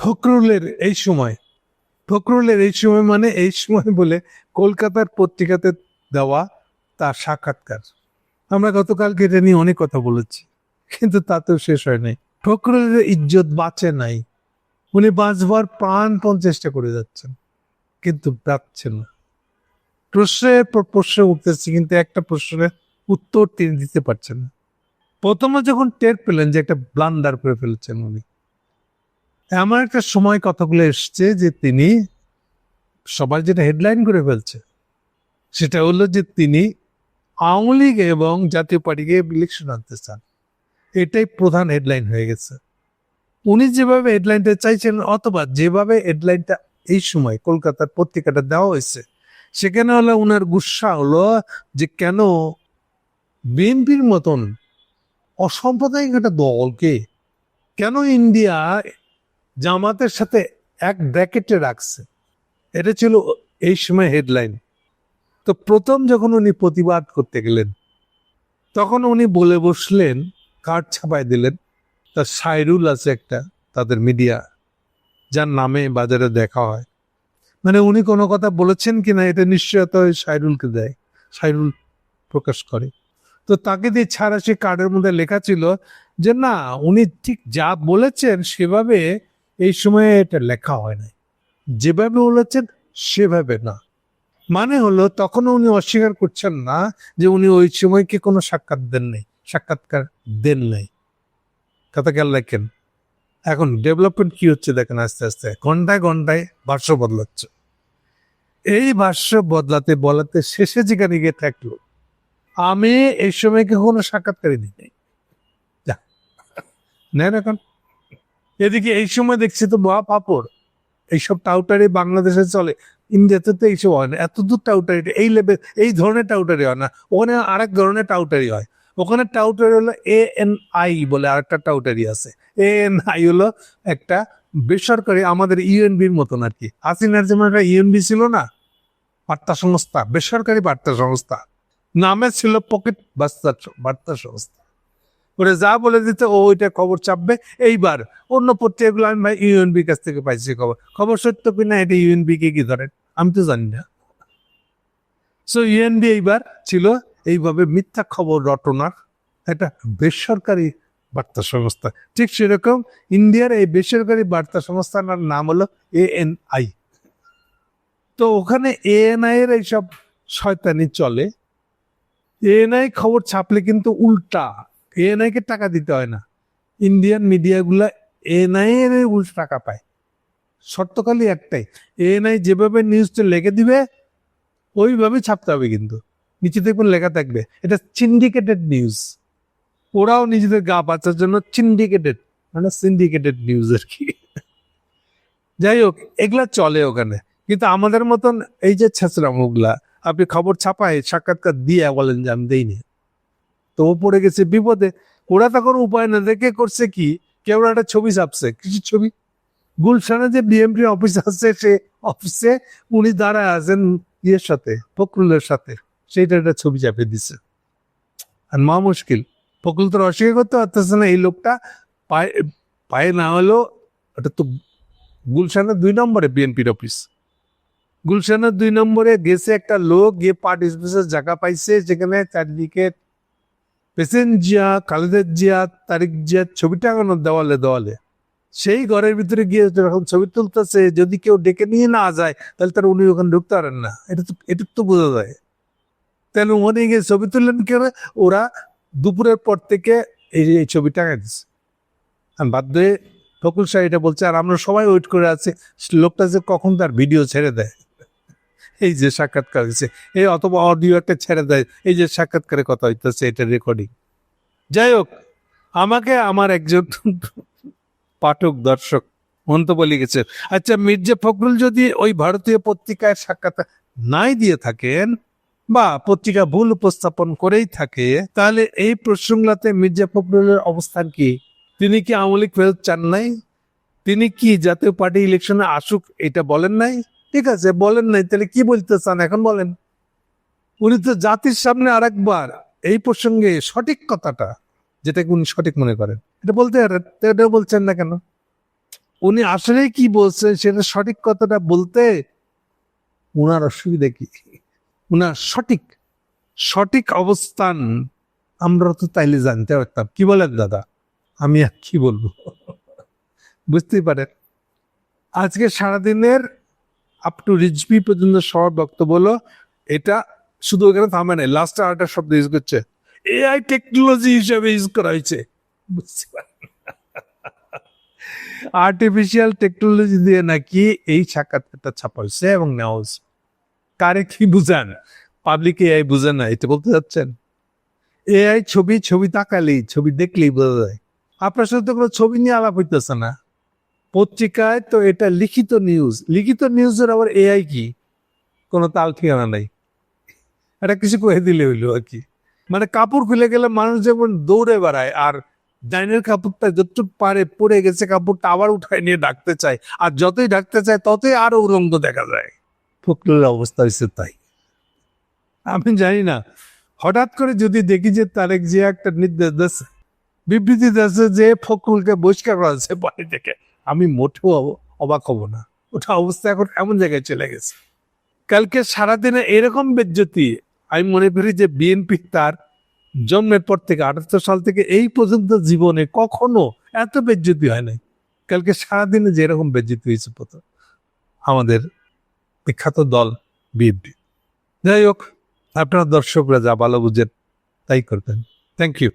ফখরুলের এই সময়, ফখরুলের এই সময় মানে এই সময় বলে কলকাতার পত্রিকাতে দেওয়া তার সাক্ষাৎকার। আমরা গতকালকে এটা নিয়ে অনেক কথা বলেছি, কিন্তু তাতেও শেষ হয় নাই। ফখরুলের ইজ্জত বাঁচে নাই। উনি বাঁচবার প্রাণপণ চেষ্টা করে যাচ্ছেন, কিন্তু পাচ্ছেন না। প্রশ্নের পর প্রশ্ন উঠতেছে, কিন্তু একটা প্রশ্নের উত্তর তিনি দিতে পারছেন না। প্রথমে যখন টের পেলেন যে একটা ব্লান্ডার করে ফেলেছেন উনি এমন একটা সময় কথাগুলো এসছে যে তিনি সবার যেটা হেডলাইন করে ফেলছে। সেটা হলো যে তিনি আওয়ামী লীগ এবং জাতীয় পার্টিকে ইলেকশন আনতে চান। এটাই প্রধান হেডলাইন হয়ে গেছে। উনি যেভাবে হেডলাইনটা চাইছেন অথবা যেভাবে হেডলাইনটা এই সময় কলকাতার পত্রিকাটা দেওয়া হয়েছে, সেখানে হলো উনার গুসা হলো যে কেন বিএনপির মতন অসাম্প্রদায়িক একটা দলকে, কেন ইন্ডিয়া জামাতের সাথে এক ব্র্যাকেটে রাখছে। এটা ছিল এই সময় হেডলাইন। তো প্রথম যখন উনি প্রতিবাদ করতে গেলেন, তখন উনি বলে বসলেন কার্ড ছাপাই দিলেন। তার সাইরুল আছে একটা, তাদের মিডিয়া, যার নামে বাজারে দেখা হয়। মানে উনি কোনো কথা বলেছেন কি না এটা নিশ্চয়তা ওই সাইরুলকে দেয়, সাইরুল প্রকাশ করে। তো তাকে দিয়ে ছাড়া সে কার্ডের মধ্যে লেখা ছিল যে, না, উনি ঠিক যা বলেছেন সেভাবে এই সময়ে এটা লেখা হয় নাই। যেভাবে বলেছেন, সেভাবে না। মানে হলো, তখনও উনি অস্বীকার করছেন না যে উনি ওই সময়কে কোনো সাক্ষাৎ দেন নাই, সাক্ষাৎকার দেন নাই। কথা খেয়াল রাখেন, এখন ডেভেলপমেন্ট কি হচ্ছে দেখেন আস্তে আস্তে ঘন্টায় ঘন্টায় ভাষ্য বদলাচ্ছে। এই ভাষ্য বদলাতে বলাতে শেষে যেখানে গিয়ে থাকল, আমি এই সময়কে কোনো সাক্ষাৎকারই দিই নাই নেন এখন। এদিকে এই সময় দেখছি তো মহা পাপড় এইসব টাউটারি বাংলাদেশে চলে। ইন্ডিয়াতে তো এইসব হয় না। এত দূর টাউটারি, এই লেভেল, এই ধরনের টাউটারি হয় না। ওখানে আরেক ধরনের টাউটারি হয়। ওখানে টাউটারি হলো এ এন আই বলে আরেকটা টাউটারি আছে। এ এন আই হলো একটা বেসরকারি আমাদের ইউএনবির মতন আর কি। হাসিনার যেমন একটা ইউএনবি ছিল না? বার্তা সংস্থা, বেসরকারি বার্তা সংস্থা। নামে ছিল পকেট বার্তা বার্তা সংস্থা। ওরা যা বলে দিতে, ও ওইটা খবর চাপবে। এইবার অন্য পত্রিকাগুলো আমি ভাই ইউএনবির কাছ থেকে পাইছি খবর। খবর সত্য কিনা এটা ইউএনবি কে কি ধরেন আমি তো জানি না। সো ইউএনবি এইবার ছিল এইভাবে মিথ্যা খবর রটনার একটা বেসরকারি বার্তা সংস্থা। ঠিক সেরকম ইন্ডিয়ার এই বেসরকারি বার্তা সংস্থার নাম হলো এএনআই তো ওখানে এএনআই এর এইসব শয়তানি চলে। এএনআই খবর ছাপলে কিন্তু উল্টা এএনআই কে টাকা দিতে হয় না। ইন্ডিয়ান মিডিয়াগুলা এর উল্টা টাকা পায়। শর্ত খালি একটাই এএনআই যেভাবে নিউজটা লেগে দিবে ওইভাবে ছাপতে হবে কিন্তু। নিচে দেখবেন লেখা থাকবে, এটা সিন্ডিকেটেড নিউজ ওরাও নিজেদের গা বাঁচার জন্য সিন্ডিকেটেড মানে সিন্ডিকেটেড নিউজ আর কি। যাই হোক, এগুলা চলে ওখানে। কিন্তু আমাদের মতন এই যে ছেঁচড়া মুখলা আপনি খবর ছাপায়, সাক্ষাৎকার দিয়ে বলেন যে আমি দেইনি। তো ও পড়ে গেছে বিপদে। ওরা তখন উপায় না দেখে করছে কি? কেউ একটা ছবি ছাপছে। কিছু ছবি? গুলশানে যে বিএমপি অফিস আছে, সে অফিসে উনি দাঁড়ায় আছেন ইয়ের সাথে, ফখরুলের সাথে। সেইটা একটা ছবি চাপিয়ে দিছে। আর মা মুশকিল। ফখরুল তো অস্বীকার করতে পারতেছে না, এই লোকটা পায়ে পায়ে না হলো ওটা তো গুলশানের দুই নম্বরে বিএনপির অফিস। গুলশানের দুই নম্বরে গেছে একটা লোক, গিয়ে পার্ট স্পেসের জায়গা পাইছে, যেখানে চারদিকে পেসেন্ট জিয়া খালেদের জিয়া তারিক জিয়া, ছবি টাঙানো দেওয়ালে দেওয়ালে। সেই ঘরের ভিতরে গিয়ে যখন ছবি তুলতেছে, যদি কেউ ডেকে নিয়ে না যায়, তাহলে তার উনি ওখানে ঢুকতে পারেন না। এটা তো এটা তো বোঝা যায়। তাহলে ওখানে গিয়ে ছবি তুললেন কেন? ওরা দুপুরের পর থেকে এই এই ছবি টাঙাই দিচ্ছে আর বাধ্য হয়ে ফকুল সাহেব এটা বলছে, আর আমরা সবাই ওয়েট করে আছি। লোকটা যে কখন তার ভিডিও ছেড়ে দেয়? এই যে সাক্ষাৎকার হয়েছে, এই অথবা অডিও একটা ছেড়ে দেয়, এই যে সাক্ষাৎকারে কথা হইতেছে, এটা রেকর্ডিং যাই হোক, আমাকে আমার একজন পাঠক, দর্শক মন্তব্য লিখেছে আচ্ছা মির্জা ফখরুল যদি ওই ভারতীয় পত্রিকায় সাক্ষাৎ নাই দিয়ে থাকেন বা পত্রিকা ভুল উপস্থাপন করেই থাকে, তাহলে এই প্রসঙ্গলাতে মির্জা ফখরুলের অবস্থান কি? তিনি কি আওয়ামী লীগ ফেরত চান নাই? তিনি কি জাতীয় পার্টি ইলেকশনে আসুক, এটা বলেন নাই? ঠিক আছে, বলেন নাই, তাহলে কি বলতে চান? এখন বলেন। উনি তো জাতির সামনে আরেকবার এই প্রসঙ্গে সঠিক কথাটা, যেটাকে উনি সঠিক মনে করেন। এটা বলতে পারেন এটা বলছেন না কেন? উনি আসলে কি বলছেন, সেটা সঠিক কথাটা বলতে উনার অসুবিধা কি? উনার সঠিক সঠিক অবস্থান আমরা তো তাইলে জানতে পারতাম। কি বলেন দাদা? আমি আর কি বলব? বুঝতেই পারেন। আজকে সারাদিনের আপ টু রিজবি পর্যন্ত সবার বক্তব্য হলো, এটা শুধু ওখানে থামে নাই লাস্টে আরেকটা শব্দ ইউজ করছে এআই টেকনোলজি হিসেবে ইউজ করা হয়েছে। আর্টিফিশিয়াল টেকনোলজি দিয়ে নাকি এই সাক্ষাৎকারটা ছাপা হয়েছে এবং নেওয়া হয়েছে। কারে কি বুঝান? পাবলিক এআই বুঝে না, এটা বলতে যাচ্ছেন? এআই ছবি ছবি তাকালেই, ছবি দেখলেই বোঝা যায়। আপনার সাথে তো কোনো ছবি নিয়ে আলাপ হইতেছে না। পত্রিকায় তো এটা লিখিত নিউজ লিখিত নিউজের আবার এআই কি? কোনো তাল ঠিকানা নাই। এটা কিছু কয়ে দিলে হইল আর কি। মানে কাপড় খুলে গেলে মানুষ যেমন দৌড়ে বেড়ায়, আর ডাইনের কাপড়টা যতটুকু পারে পড়ে গেছে, কাপড়টা আবার উঠায় নিয়ে ডাকতে চায়। আর যতই ডাকতে চায়, ততই আরও উরঙ্গ দেখা যায়। ফকরের অবস্থা হয়েছে তাই। আমি জানি না। হঠাৎ করে যদি দেখি যে তারেক যে একটা নির্দেশ দিচ্ছে বিবৃতি দিচ্ছে যে ফখরুলকে বহিষ্কার করা হচ্ছে বাড়ি থেকে। আমি মোটেও অব- অবাক হব না। ওটা অবস্থা এখন এমন জায়গায় চলে গেছে। কালকে সারাদিনে এরকম বেজ্জতি, আমি মনে করি যে বিএনপি তার জন্মের পর থেকে আটাত্তর সাল থেকে এই পর্যন্ত জীবনে কখনো এত বেজ্জতি হয় নাই। কালকে সারাদিনে যে এরকম বেজ্জতি হয়েছে প্রথম, আমাদের বিখ্যাত দল বিএনপি যাই হোক, আপনারা দর্শকরা যা ভালো বুঝেন, তাই করতেন থ্যাংক ইউ